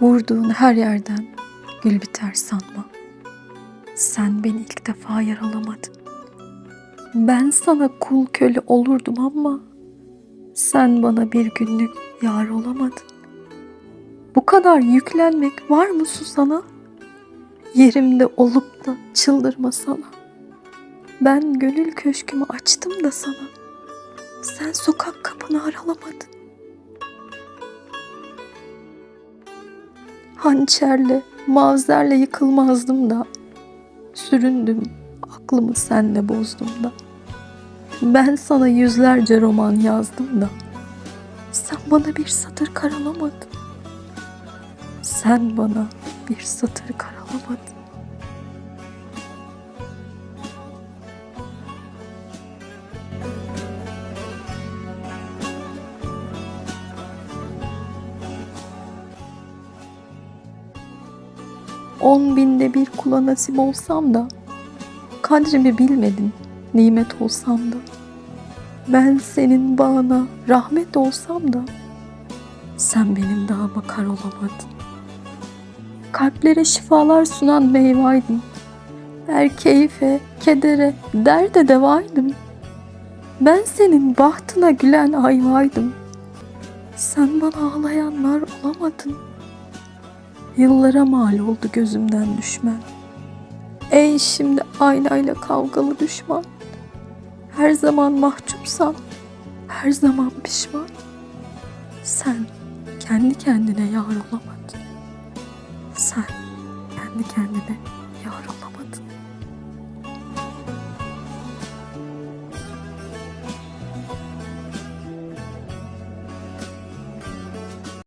Vurduğun her yerden gül biter sanma. Sen beni ilk defa yaralamadın. Ben sana kul köle olurdum ama sen bana bir günlük yar olamadın. Bu kadar yüklenmek var mı Susana? Yerimde olup da çıldırma sana. Ben gönül köşkümü açtım da sana. Sen sokak kapını aralamadın. Hançerle, mavzerle yıkılmazdım da. Süründüm, aklımı senle bozdum da. Ben sana yüzlerce roman yazdım da. Sen bana bir satır karalamadın. Sen bana bir satır karalamadın. On binde bir kula nasip olsam da kadrimi bilmedin nimet olsam da ben senin bağına rahmet olsam da sen benim dağıma kar olamadın. Kalplere şifalar sunan meyvaydın. Her keyfe, kedere, derde devaydım. Ben senin bahtına gülen ayvaydım. Sen bana ağlayanlar olamadın. Yıllara mal oldu gözümden düşmen. Ey şimdi aynayla kavgalı düşman. Her zaman mahcupsan, her zaman pişman. Sen kendi kendine yar olamadın. Sen kendi kendine